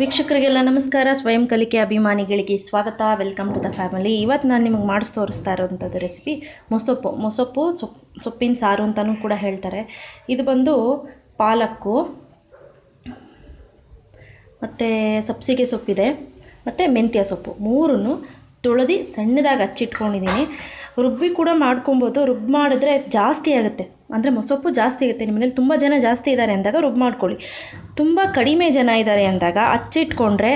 ವೀಕ್ಷಕರಿಗೆಲ್ಲ ನಮಸ್ಕಾರ. ಸ್ವಯಂ ಕಲಿಕೆ ಅಭಿಮಾನಿಗಳಿಗೆ ಸ್ವಾಗತ. ವೆಲ್ಕಮ್ ಟು ದ ಫ್ಯಾಮಿಲಿ ಇವತ್ತು ನಾನು ನಿಮಗೆ ಮಾಡಿಸ್ ತೋರಿಸ್ತಾ ಇರೋವಂಥದ್ದು ರೆಸಿಪಿ ಮೊಸೊಪ್ಪು. ಮೊಸೊಪ್ಪು ಸೊಪ್ಪು ಸೊಪ್ಪಿನ ಸಾರು ಅಂತಲೂ ಕೂಡ ಹೇಳ್ತಾರೆ. ಇದು ಬಂದು ಪಾಲಕ್ಕು, ಮತ್ತು ಸಬ್ಸಿಗೆ ಸೊಪ್ಪಿದೆ, ಮತ್ತು ಮೆಂತ್ಯ ಸೊಪ್ಪು. ಮೂರನ್ನು ತೊಳೆದು ಸಣ್ಣದಾಗಿ ಹಚ್ಚಿಟ್ಕೊಂಡಿದ್ದೀನಿ. ರುಬ್ಬಿ ಕೂಡ ಮಾಡ್ಕೊಬೋದು. ರುಬ್ಬಿ ಮಾಡಿದ್ರೆ ಜಾಸ್ತಿ ಆಗುತ್ತೆ. ಅಂದರೆ ಮೊಸೊಪ್ಪು ಜಾಸ್ತಿ ಆಗುತ್ತೆ. ನಿಮ್ಮ ಮನೇಲಿ ತುಂಬ ಜನ ಜಾಸ್ತಿ ಇದ್ದಾರೆ ಅಂದಾಗ ರುಬ್ಬಿ ಮಾಡ್ಕೊಳ್ಳಿ. ತುಂಬ ಕಡಿಮೆ ಜನ ಇದ್ದಾರೆ ಅಂದಾಗ ಅಚ್ಚಿಟ್ಕೊಂಡ್ರೆ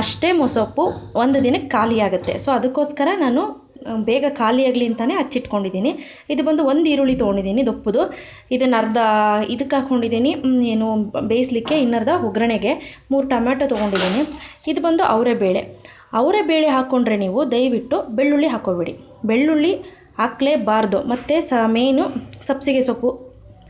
ಅಷ್ಟೇ ಮೊಸೊಪ್ಪು ಒಂದು ದಿನಕ್ಕೆ ಖಾಲಿ ಆಗುತ್ತೆ. ಸೊ, ಅದಕ್ಕೋಸ್ಕರ ನಾನು ಬೇಗ ಖಾಲಿಯಾಗಲಿ ಅಂತಲೇ ಹಚ್ಚಿಟ್ಕೊಂಡಿದ್ದೀನಿ ಇದು ಬಂದು ಒಂದು ಈರುಳ್ಳಿ ತೊಗೊಂಡಿದ್ದೀನಿ, ದೊಪ್ಪದು. ಇದನ್ನು ಅರ್ಧ ಇದಕ್ಕೆ ಹಾಕ್ಕೊಂಡಿದ್ದೀನಿ ಏನು ಬೇಯಿಸ್ಲಿಕ್ಕೆ ಇನ್ನರ್ಧ ಒಗ್ಗರಣೆಗೆ ಮೂರು ಟೊಮ್ಯಾಟೊ ತೊಗೊಂಡಿದ್ದೀನಿ. ಇದು ಬಂದು ಅವರೇ ಬೇಳೆ ಅವರೇ ಬೇಳೆ ಹಾಕ್ಕೊಂಡ್ರೆ ನೀವು ದಯವಿಟ್ಟು ಬೆಳ್ಳುಳ್ಳಿ ಹಾಕೋಬೇಡಿ. ಬೆಳ್ಳುಳ್ಳಿ ಹಾಕಲೇಬಾರ್ದು. ಮತ್ತು ಸ, ಮೇನು ಸಬ್ಸಿಗೆ ಸೊಪ್ಪು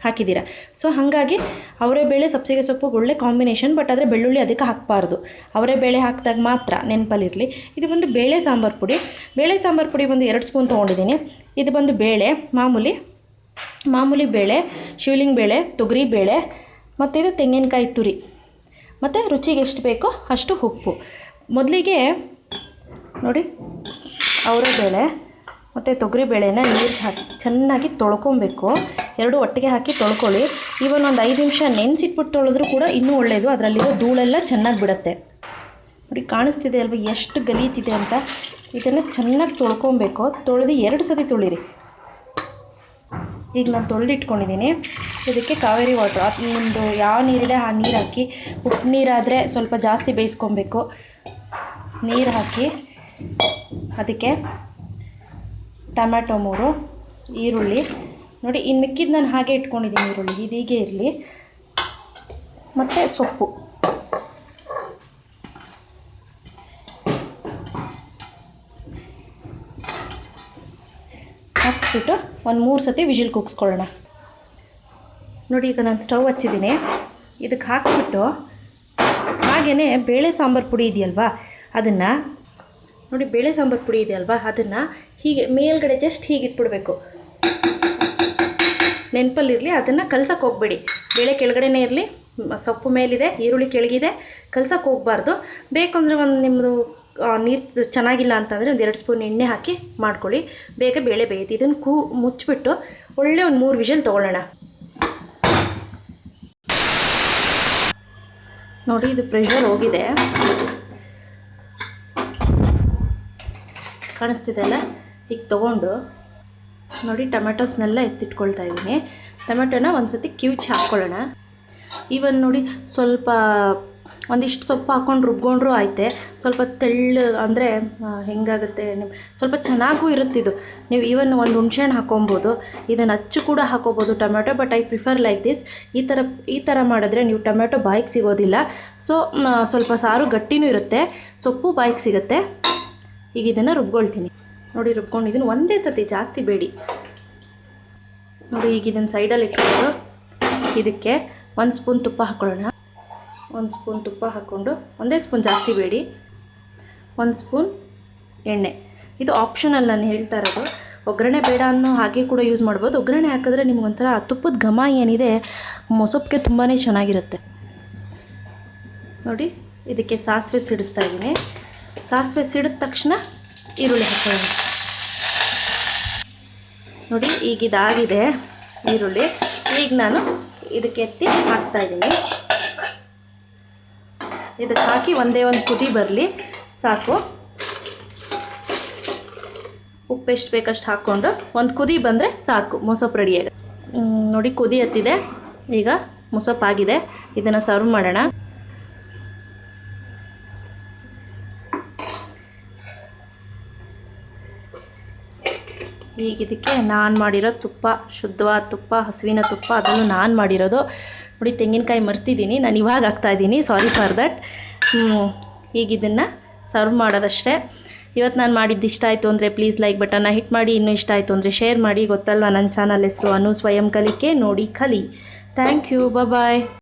ಹಾಕಿದ್ದೀರಾ. ಸೊ ಹಾಗಾಗಿ ಅವರೇ ಬೇಳೆ ಸಬ್ಸಿಗೆ ಸೊಪ್ಪು ಒಳ್ಳೆ ಕಾಂಬಿನೇಷನ್, ಬಟ್ ಆದರೆ ಬೆಳ್ಳುಳ್ಳಿ ಅದಕ್ಕೆ ಹಾಕಬಾರ್ದು. ಅವರೇ ಬೇಳೆ ಹಾಕಿದಾಗ ಮಾತ್ರ ನೆನಪಲ್ಲಿರಲಿ. ಇದು ಬಂದು ಬೇಳೆ ಸಾಂಬಾರು ಪುಡಿ. ಬೇಳೆ ಸಾಂಬಾರು ಪುಡಿ ಬಂದು ಎರಡು ಸ್ಪೂನ್ ತೊಗೊಂಡಿದ್ದೀನಿ. ಇದು ಬಂದು ಬೇಳೆ, ಮಾಮೂಲಿ ಮಾಮೂಲಿ ಬೇಳೆ, ಶಿವಲಿಂಗ್ ಬೇಳೆ, ತೊಗರಿ ಬೇಳೆ, ಮತ್ತು ಇದು ತೆಂಗಿನಕಾಯಿ ತುರಿ. ಮತ್ತು ರುಚಿಗೆ ಎಷ್ಟು ಬೇಕೋ ಅಷ್ಟು ಉಪ್ಪು. ಮೊದಲಿಗೆ ನೋಡಿ, ಅವರೇ ಬೇಳೆ ಮತ್ತು ತೊಗರಿ ಬೇಳೆನ ನೀರಿಗೆ ಹಾಕಿ ಚೆನ್ನಾಗಿ ತೊಳ್ಕೊಬೇಕು. ಎರಡು ಒಟ್ಟಿಗೆ ಹಾಕಿ ತೊಳ್ಕೊಳ್ಳಿ. ಇವನ್ ಒಂದು ಐದು ನಿಮಿಷ ನೆನೆಸಿಟ್ಬಿಟ್ಟು ತೊಳೆದ್ರೂ ಕೂಡ ಇನ್ನೂ ಒಳ್ಳೆಯದು ಅದರಲ್ಲಿರೋ ಧೂಳೆಲ್ಲ ಚೆನ್ನಾಗಿ ಬಿಡುತ್ತೆ. ನೋಡಿ, ಕಾಣಿಸ್ತಿದೆ ಅಲ್ವಾ? ಎಷ್ಟು ಗಲೀಜಿದೆ ಅಂತ. ಇದನ್ನು ಚೆನ್ನಾಗಿ ತೊಳ್ಕೊಬೇಕು. ತೊಳೆದು ಎರಡು ಸತಿ ತೊಳಿರಿ. ಈಗ ನಾನು ತೊಳೆದಿಟ್ಕೊಂಡಿದ್ದೀನಿ ಇದಕ್ಕೆ ಕಾವೇರಿ ವಾಟ್ರ್ ನಿಮ್ಮದು ಯಾವ ನೀರಿದೆ ಆ ನೀರು ಹಾಕಿ. ಉಪ್ಪು ನೀರಾದರೆ ಸ್ವಲ್ಪ ಜಾಸ್ತಿ ಬೇಯಿಸ್ಕೊಬೇಕು. ನೀರು ಹಾಕಿ ಅದಕ್ಕೆ ಟೊಮ್ಯಾಟೊ ಮೂರು, ಈರುಳ್ಳಿ. ನೋಡಿ ಇನ್ನು ಮಿಕ್ಕಿದ್ದು ನಾನು ಹಾಗೆ ಇಟ್ಕೊಂಡಿದ್ದೀನಿ ಈರುಳ್ಳಿ. ಇದು ಹೀಗೆ ಇರಲಿ. ಮತ್ತು ಸೊಪ್ಪು. ಹಾಕ್ಬಿಟ್ಟು ಒಂದು ಮೂರು ಸತಿ ವಿಜಿಲ್ ಕೂಗಿಸ್ಕೊಳ್ಳೋಣ. ನೋಡಿ, ಈಗ ನಾನು ಸ್ಟವ್ ಹಚ್ಚಿದ್ದೀನಿ ಇದಕ್ಕೆ ಹಾಕ್ಬಿಟ್ಟು ಹಾಗೆಯೇ ಬೇಳೆ ಸಾಂಬಾರು ಪುಡಿ ಇದೆಯಲ್ವಾ? ಅದನ್ನು ನೋಡಿ, ಬೇಳೆ ಸಾಂಬಾರು ಪುಡಿ ಇದೆಯಲ್ವಾ? ಅದನ್ನು ಹೀಗೆ ಮೇಲ್ಗಡೆ ಜಸ್ಟ್ ಹೀಗೆ ಇಟ್ಬಿಡ್ಬೇಕು ನೆನಪಲ್ಲಿರಲಿ, ಅದನ್ನು ಕಲ್ಸಕ್ಕೆ ಹೋಗಬೇಡಿ. ಬೇಳೆ ಕೆಳಗಡೆನೇ ಇರಲಿ ಸೊಪ್ಪು ಮೇಲಿದೆ, ಈರುಳ್ಳಿ ಕೆಳಗಿದೆ ಕಲ್ಸಕ್ಕೆ ಹೋಗಬಾರ್ದು. ಬೇಕಂದರೆ ಒಂದು ನಿಮ್ಮದು ನೀರು ಚೆನ್ನಾಗಿಲ್ಲ ಅಂತಂದರೆ ಒಂದು ಎರಡು ಸ್ಪೂನ್ ಎಣ್ಣೆ ಹಾಕಿ ಮಾಡ್ಕೊಳ್ಳಿ. ಬೇಗ ಬೇಳೆ ಬೇಯುತ್ತೆ ಇದನ್ನು ಕೂ, ಮುಚ್ಚಿಬಿಟ್ಟು ಒಳ್ಳೆ ಒಂದು ಮೂರು ವಿಷಲ್ ತೊಗೊಳ್ಳೋಣ. ನೋಡಿ, ಇದು ಪ್ರೆಷರ್ ಹೋಗಿದೆ. ಕಾಣಿಸ್ತಿದೆ ಅಲ್ಲ? ಈಗ ತೊಗೊಂಡು ನೋಡಿ ಟೊಮೆಟೊಸ್ನೆಲ್ಲ ಎತ್ತಿಟ್ಕೊಳ್ತಾ ಇದ್ದೀನಿ. ಟೊಮೆಟೊನ ಒಂದು ಸತಿ ಕಿವುಚಿ ಹಾಕ್ಕೊಳ್ಳೋಣ. ಈವನ್ ನೋಡಿ ಸ್ವಲ್ಪ ಒಂದಿಷ್ಟು ಸೊಪ್ಪು ಹಾಕ್ಕೊಂಡು ರುಬ್ಕೊಂಡ್ರೂ ಆಯ್ತೆ. ಸ್ವಲ್ಪ ತೆಳ್ಳು ಅಂದರೆ ಹೆಂಗಾಗುತ್ತೆ ನಿಮ್ಮ ಸ್ವಲ್ಪ ಚೆನ್ನಾಗೂ ಇರುತ್ತಿದ್ದು ನೀವು ಈವನ್ ಒಂದು ಹುಣ್ಸೆಹಣ್ಣು ಹಾಕೊಬೋದು. ಇದನ್ನು ಅಚ್ಚು ಕೂಡ ಹಾಕೋಬೋದು tomato, but I prefer like this. ಈ ಥರ ಈ ಥರ ಮಾಡಿದ್ರೆ ನೀವು ಟೊಮೆಟೊ ಬಾಯಿಗೆ ಸಿಗೋದಿಲ್ಲ. ಸೊ ಸ್ವಲ್ಪ ಸಾರು ಗಟ್ಟಿನೂ ಇರುತ್ತೆ. ಸೊಪ್ಪು ಬಾಯಿಗೆ ಸಿಗುತ್ತೆ. ಈಗ ಇದನ್ನು ರುಬ್ಕೊಳ್ತೀನಿ. ನೋಡಿ ರುಬ್ಕೊಂಡಿದ್ದೀನಿ ಒಂದೇ ಸತಿ ಜಾಸ್ತಿ ಬೇಡಿ. ನೋಡಿ, ಈಗ ಇದನ್ನು ಸೈಡಲ್ಲಿ ಇಟ್ಕೊಂಡು ಇದಕ್ಕೆ ಒಂದು ಸ್ಪೂನ್ ತುಪ್ಪ ಹಾಕ್ಕೊಳ್ಳೋಣ ಒಂದು ಸ್ಪೂನ್ ತುಪ್ಪ ಹಾಕ್ಕೊಂಡು ಒಂದೇ ಸ್ಪೂನ್ ಜಾಸ್ತಿ ಬೇಡಿ. ಒಂದು ಸ್ಪೂನ್ ಎಣ್ಣೆ. ಇದು ಆಪ್ಷನಲ್ ನಾನು ಹೇಳ್ತಾ ಇರೋದು. ಒಗ್ಗರಣೆ ಬೇಡ ಅನ್ನೋ ಹಾಗೆ ಕೂಡ ಯೂಸ್ ಮಾಡ್ಬೋದು. ಒಗ್ಗರಣೆ ಹಾಕಿದ್ರೆ ನಿಮ್ಗೊಂಥರ ತುಪ್ಪದ ಘಮ ಏನಿದೆ, ಮೊಸಪ್ಗೆ ತುಂಬಾ ಚೆನ್ನಾಗಿರುತ್ತೆ. ನೋಡಿ, ಇದಕ್ಕೆ ಸಾಸಿವೆ ಸಿಡಿಸ್ತಾ ಇದ್ದೀನಿ. ಸಾಸಿವೆ ಸಿಡಿದ ತಕ್ಷಣ ಈರುಳ್ಳಿ ಹಾಕೊಳ್ಳೋಣ. ನೋಡಿ ಈಗ ಇದಾಗಿದೆ ಈರುಳ್ಳಿ. ಈಗ ನಾನು ಇದಕ್ಕೆ ಎತ್ತಿ ಹಾಕ್ತಾ ಇದ್ದೀನಿ. ಇದಕ್ಕೆ ಹಾಕಿ ಒಂದೇ ಒಂದು ಕುದಿ ಬರಲಿ. ಸಾಕು. ಉಪ್ಪು ಎಷ್ಟು ಬೇಕಷ್ಟು ಹಾಕ್ಕೊಂಡು ಒಂದು ಕುದಿ ಬಂದರೆ ಸಾಕು, ಮೊಸಪ್ಪು ರೆಡಿಯಾಗ ನೋಡಿ, ಕುದಿ ಹತ್ತಿದೆ ಈಗ ಮೊಸಪ್ಪಾಗಿದೆ. ಇದನ್ನು ಸರ್ವ್ ಮಾಡೋಣ. ಈಗ ಇದಕ್ಕೆ ನಾನು ಮಾಡಿರೋ ತುಪ್ಪ, ಶುದ್ಧವಾದ ತುಪ್ಪ, ಹಸುವಿನ ತುಪ್ಪ, ಅದನ್ನು ನಾನು ಮಾಡಿರೋದು. ನೋಡಿ, ತೆಂಗಿನಕಾಯಿ ಮರ್ತಿದ್ದೀನಿ. ನಾನು ಇವಾಗ ಹಾಕ್ತಾ ಇದ್ದೀನಿ. ಸಾರಿ ಫಾರ್ ದಟ್ ಈಗ ಇದನ್ನು ಸರ್ವ್ ಮಾಡೋದಷ್ಟೇ. ಇವತ್ತು ನಾನು ಮಾಡಿದ್ದು ಇಷ್ಟ ಆಯಿತು ಅಂದರೆ ಪ್ಲೀಸ್ ಲೈಕ್ ಬಟನ್ನ ಹಿಟ್ ಮಾಡಿ. ಇನ್ನೂ ಇಷ್ಟ ಆಯಿತು ಅಂದರೆ ಶೇರ್ ಮಾಡಿ. ಗೊತ್ತಲ್ವ ನನ್ನ ಚಾನಲ್ ಹೆಸರು ಅನು ಸ್ವಯಂ ಕಲಿಕೆ. ನೋಡಿ, ಕಲಿ. Thank you bye